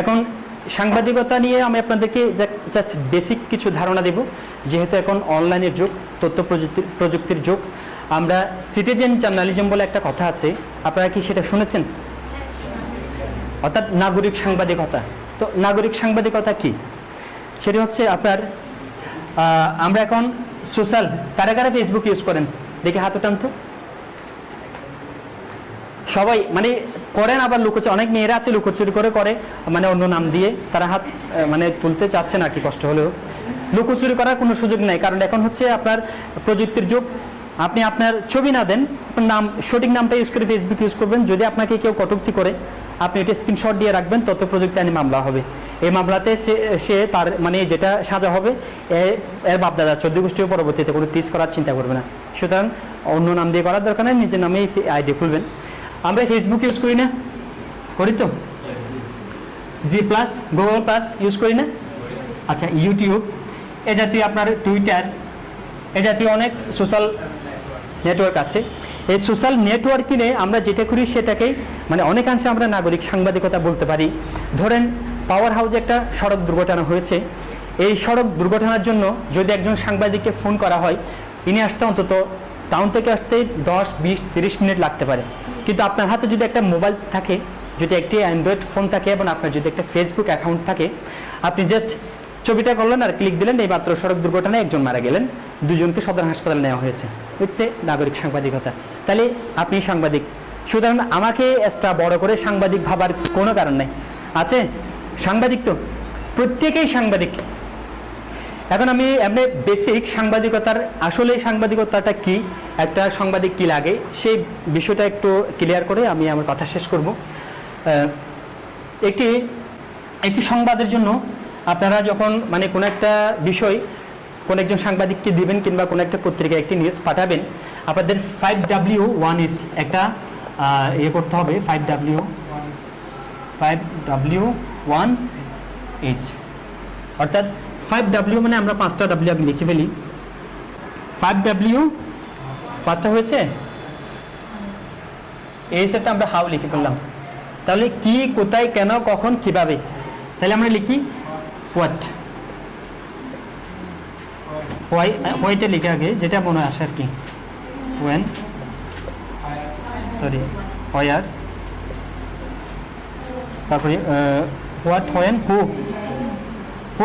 এখন সাংবাদিকতা নিয়ে আমি আপনাদেরকে জাস্ট বেসিক কিছু ধারণা দেব। যেহেতু এখন অনলাইনের যুগ, তথ্য প্রযুক্তির প্রযুক্তির যুগ, আমরা সিটিজেন জার্নালিজম বলে একটা কথা আছে। আপনারা কি সেটা শুনেছেন? অর্থাৎ নাগরিক সাংবাদিকতা। তো নাগরিক সাংবাদিকতা কি? সেটি হচ্ছে আপনার আমরা এখন সোশ্যাল কারা কারা ফেসবুক ইউজ করেন? দেখে হাত উঠান তো। সবাই মানে করেন আবার লুকোচুরি অনেক মেয়েরা আছে লুকোচুরি করে করে মানে অন্য নাম দিয়ে তারা হাত মানে তুলতে চাচ্ছে না কি কষ্ট হলেও। লুকোচুরি করার কোনো সুযোগ নেই, কারণ এখন হচ্ছে আপনার প্রযুক্তির যুগ। আপনি আপনার ছবি না দেন নাম, সঠিক নামটা ইউজ করে ফেসবুক ইউজ করবেন। যদি আপনাকে কেউ কটুক্তি করে, আপনি এটা স্ক্রিনশট দিয়ে রাখবেন, তত প্রযুক্তি আইনি মামলা হবে। এই মামলাতে সে- তার মানে যেটা সাজা হবে এর বাপদাদা চোদ্দ গোষ্ঠীর পরবর্তীতে কোনো টিস করার চিন্তা করবে না। সুতরাং অন্য নাম দিয়ে করার দরকার নেই, নিজের নামেই আইডি খুলবেন। আমরা ফেসবুক ইউজ করি না? করি তো? G plus Google plus use করি না? আচ্ছা ইউটিউব এ জাতীয় আপনার টুইটার এ জাতীয় অনেক সোশ্যাল নেটওয়ার্ক আছে। এই সোশ্যাল নেটওয়ার্কিংয়ে আমরা যেটা করি সেটাকেই মানে অনেকাংশে আমরা নাগরিক সাংবাদিকতা বলতে পারি। ধরেন পাওয়ার হাউসে একটা সড়ক দুর্ঘটনা হয়েছে। এই সড়ক দুর্ঘটনার জন্য যদি একজন সাংবাদিককে ফোন করা হয়, ইনি আসতে অন্তত টাউন থেকে আসতে দশ, বিশ, তিরিশ মিনিট লাগতে পারে। কিন্তু আপনার হাতে যদি একটা মোবাইল থাকে, যদি একটি অ্যান্ড্রয়েড ফোন থাকে এবং আপনার যদি একটা ফেসবুক অ্যাকাউন্ট থাকে, আপনি জাস্ট ছবিটা করলেন আর ক্লিক দিলেন, এই মাত্র সড়ক দুর্ঘটনায় একজন মারা গেলেন। দুজনকে সদর হাসপাতালে নেওয়া হয়েছে। এ নাগরিক সাংবাদিকতা। তাহলে আপনি সাংবাদিক। সুতরাং আমাকে এক্সট্রা বড় করে সাংবাদিক ভাবার কোনো কারণ নাই। আছে? সাংবাদিক তো। প্রত্যেকেই সাংবাদিক। এখন আমি এমনি বেসিক সাংবাদিকতার, আসলে সাংবাদিকতাটা কি, একটা সাংবাদিক কি লাগে, সেই বিষয়টা একটু ক্লিয়ার করে আমি আমার কথা শেষ করব। একটি একটি সংবাদের জন্য আপনারা যখন মানে কোনো একটা বিষয়, কোন একজন সাংবাদিককে দিবেন কিংবা কোনো একটা পত্রিকায় একটি নিউজ পাঠাবেন, আপনাদের ফাইভ ডাব্লিউ ওয়ান ইস একটা ইয়ে করতে হবে five W five W one H অর্থাৎ ফাইভ ডাব্লিউ মানে আমরা পাঁচটা ডাব্লিউ আমি লিখে ফেলি। ফাইভ ডাব্লিউ পাঁচটা হয়েছে? এই সেটটা আমরা হাউ লিখে ফেললাম। তাহলে কি, কোথায়, কেন, কখন, কীভাবে? তাহলে আমরা লিখি হোয়াট হোয়াই হোয়াইটে লিখে আগে, যেটা মনে আসে আর কি। ওয়েন সরি হোয়ার তারপরে হোয়াট হোয়েন হু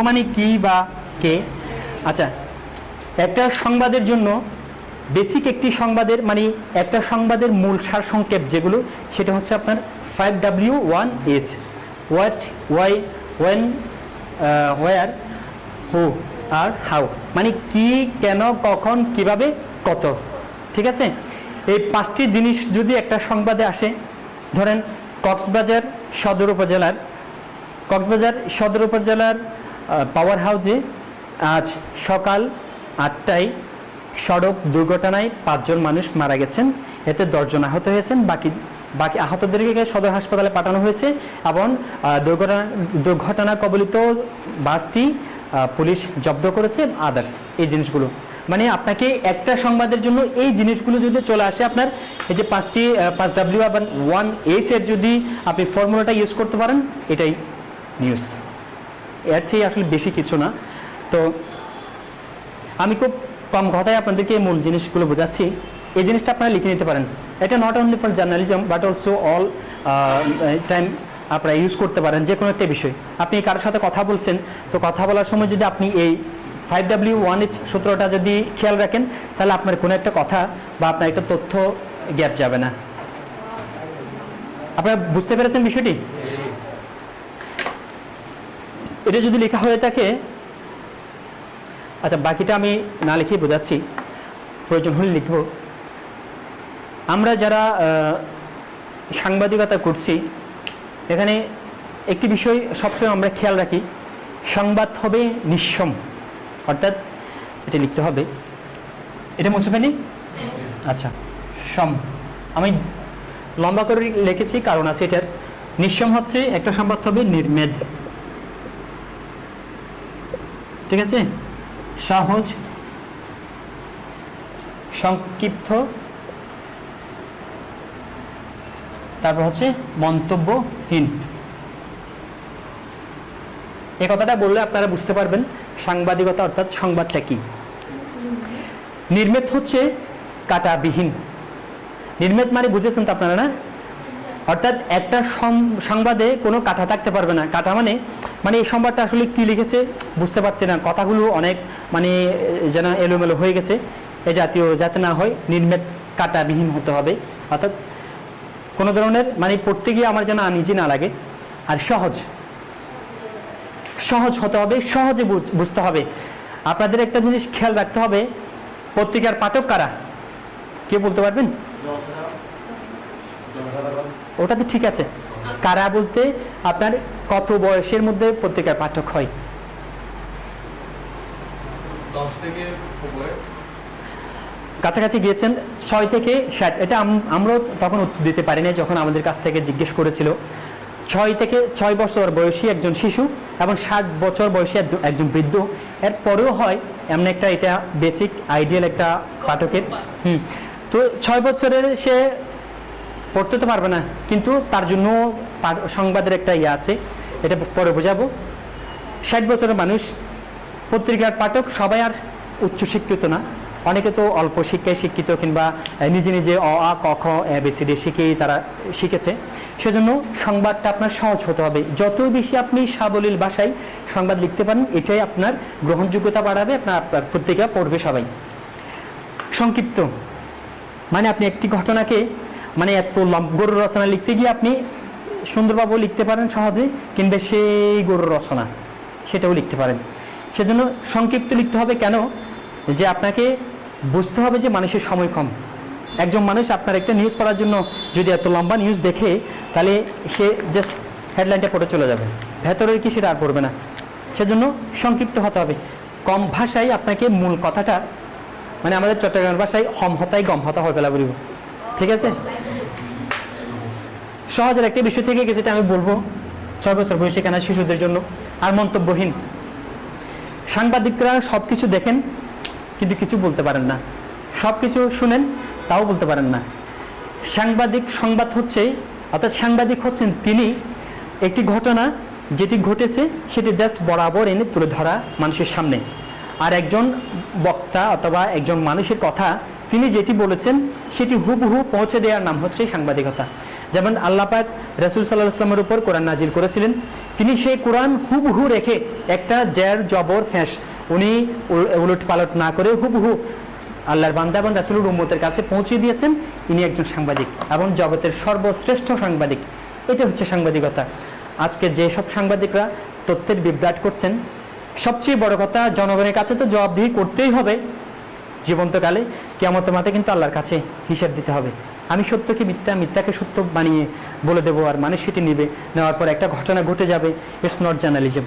মানে কি বা কে? আচ্ছা একটা সংবাদের জন্য বেসিক একটি সংবাদের মানে একটা সংবাদের মূল সার সংক্ষেপ যেগুলো, সেটা হচ্ছে আপনার five W one H what why when where who R how মানে কি, কেন, কখন, কীভাবে, কত, ঠিক আছে? এই পাঁচটি জিনিস যদি একটা সংবাদে আসে, ধরেন কক্সবাজার সদর উপজেলার, কক্সবাজার সদর উপজেলার পাওয়ার হাউজে আজ সকাল আটটায় সড়ক দুর্ঘটনায় পাঁচজন মানুষ মারা গেছেন। এতে দশজন আহত হয়েছেন। বাকি বাকি আহতদেরকে সদর হাসপাতালে পাঠানো হয়েছে এবং দুর্ঘটনা দুর্ঘটনা কবলিত বাসটি পুলিশ জব্দ করেছে আদার্স এই জিনিসগুলো। মানে আপনাকে একটা সংবাদের জন্য এই জিনিসগুলো যদি চলে আসে আপনার, এই যে পাঁচটি পাঁচ ডাব্লিউ এবং ওয়ান এইচ এর যদি আপনি ফর্মুলাটা ইউজ করতে পারেন, এটাই নিউজ এর চেয়ে আসলে বেশি কিছু না। তো আমি খুব কম কথায় আপনাদেরকে মূল জিনিসগুলো বোঝাচ্ছি। এই জিনিসটা আপনারা লিখে নিতে পারেন। এটা not only for journalism but also all time আপনারা ইউজ করতে পারেন যে কোনো একটা বিষয়। আপনি কারোর সাথে কথা বলছেন, তো কথা বলার সময় যদি আপনি এই ফাইভ ডাব্লিউ ওয়ান এইচ সূত্রটা যদি খেয়াল রাখেন, তাহলে আপনার কোনো একটা কথা বা আপনার একটা তথ্য গ্যাপ যাবে না। আপনারা বুঝতে পেরেছেন বিষয়টি? এটা যদি লেখা হয়ে থাকে আচ্ছা বাকিটা আমি না লিখে বোঝাচ্ছি। প্রয়োজন হলে লিখব। আমরা যারা সাংবাদিকতা করছি, এখানে একটি বিষয় সবসময় আমরা খেয়াল রাখি, সংবাদ হবে নিঃসম। অর্থাৎ এটা লিখতে হবে। এটা মুছে ফেলি? আচ্ছা সম। আমি লম্বা করে লিখেছি, কারণ আছে এটার। নিঃসম হচ্ছে একটা সংবাদ হবে নির্মেদ। ঠিক আছে? সহজ, সংক্ষিপ্ত, তারপর হচ্ছে মন্তব্যহীন। এই কথাটা বললে আপনারা বুঝতে পারবেন সাংবাদিকতা অর্থাৎ সংবাদটা কি। নির্মেত হচ্ছে কাটাবিহীন। নির্মেত মানে বুঝেছেন তো আপনারা না? অর্থাৎ একটা সংবাদে কোনো কাটা থাকতে পারবে না। কাটা মানে মানে এই সংবাদটা আসলে কি লিখেছে বুঝতে পারছি না। কথাগুলো অনেক মানে যেন এলোমেলো হয়ে গেছে। এ জাতীয় যাতে না হয় নির্মেত কাটাবিহীন হতে হবে। অর্থাৎ কোনো ধরনের মানে পড়তে গিয়ে আমার যেন আনিজি না লাগে। আর সহজ। সহজ হতে হবে, সহজে বুঝ- বুঝতে হবে। আপনাদের একটা জিনিস খেয়াল রাখতে হবে, পত্রিকার পাঠক কারা? কে বলতে পারবেন? ওটা তো ঠিক আছে। কারা বলতে আপনার কত বয়সের মধ্যে পত্রিকার পাঠক হয়? কাছাকাছি গিয়েছেন ছয় থেকে ষাট। এটা আমরাও তখন দিতে পারিনি যখন আমাদের কাছ থেকে জিজ্ঞেস করেছিল। ছয় থেকে ছয় বছর বয়সী একজন শিশু এবং ষাট বছর বয়সী একজন- একজন বৃদ্ধ। এর পরেও হয় এমন একটা এটা বেসিক আইডিয়াল একটা পাঠকের। হুম। তো ছয় বছরের সে পড়তে তো পারবে না, কিন্তু তার জন্য সংবাদের একটা ইয়ে আছে, এটা পরে বোঝাবো। ষাট বছরের মানুষ, পত্রিকার পাঠক সবাই আর উচ্চশিক্ষিত না। অনেকে তো অল্প শিক্ষায় শিক্ষিত কিংবা নিজে নিজে অ, আ, ক, খ এবিসিডি শিখেই তারা শিখেছে। সেজন্য সংবাদটা আপনার সহজ হতে হবে। যত বেশি আপনি সাবলীল ভাষায় সংবাদ লিখতে পারেন, এটাই আপনার গ্রহণযোগ্যতা বাড়াবে, আপনার আপনার পত্রিকা পড়বে সবাই। সংক্ষিপ্ত। মানে আপনি একটি ঘটনাকে মানে এত গরুর রচনা লিখতে গিয়ে আপনি সুন্দরভাবে লিখতে পারেন সহজে, কিংবা সেই গরুর রচনা সেটাও লিখতে পারেন। সেজন্য সংক্ষিপ্ত লিখতে হবে কেন? যে আপনাকে বুঝতে হবে যে মানুষের সময় কম। একজন মানুষ আপনার একটা নিউজ পড়ার জন্য যদি এত লম্বা নিউজ দেখে, তাহলে সে জাস্ট হেডলাইনটা পড়ে চলে যাবে। ভেতরের কি সেটা আর পড়বে না। সেজন্য সংক্ষিপ্ত হতে হবে। কম ভাষায় আপনাকে মূল কথাটা মানে আমাদের চট্টগ্রামের ভাষায় হম হতাই গম হতা হয়ে ফেলা বলিব। ঠিক আছে? সহজের একটা বিষয় থেকে গেছে আমি বলব। ছয় বছর বয়সী কেনা শিশুদের জন্য আর মন্তব্যহীন। সাংবাদিকরা সব কিছু দেখেন, কিন্তু কিছু বলতে পারেন না। সব কিছু শুনেন, তাও বলতে পারেন না। সাংবাদিক সংবাদ হচ্ছে, অর্থাৎ সাংবাদিক হচ্ছেন তিনি, একটি ঘটনা যেটি ঘটেছে, সেটি জাস্ট বরাবর এনে তুলে ধরা মানুষের সামনে। আর একজন বক্তা অথবা একজন মানুষের কথা তিনি যেটি বলেছেন, সেটি হুবহু পৌঁছে দেওয়ার নাম হচ্ছে সাংবাদিকতা। যেমন আল্লাপাক রসুল সাল্লাহ আসলামের উপর কোরআন নাজিল করেছিলেন, তিনি সেই কোরআন হুবহু রেখে একটা জের জবর, ফ্যাঁস উনি উলট পালট না করে হুবহু আল্লাহর বান্দা এবং রাসুলুর উম্মতের কাছে পৌঁছে দিয়েছেন। ইনি একজন সাংবাদিক এবং জগতের সর্বশ্রেষ্ঠ সাংবাদিক। এটা হচ্ছে সাংবাদিকতা। আজকে যেসব সাংবাদিকরা তথ্যের বিভ্রাট করছেন, সবচেয়ে বড় কথা জনগণের কাছে তো জবাবদিহি করতেই হবে। জীবন্তকালে কেমতের মাঠে কিন্তু আল্লাহর কাছে হিসাব দিতে হবে। আমি সত্যকে মিথ্যা, মিথ্যাকে সত্য বানিয়ে বলে দেবো, আর মানুষ সেটি নেবে, নেওয়ার পর একটা ঘটনা ঘটে যাবে ইটস নট জার্নালিজম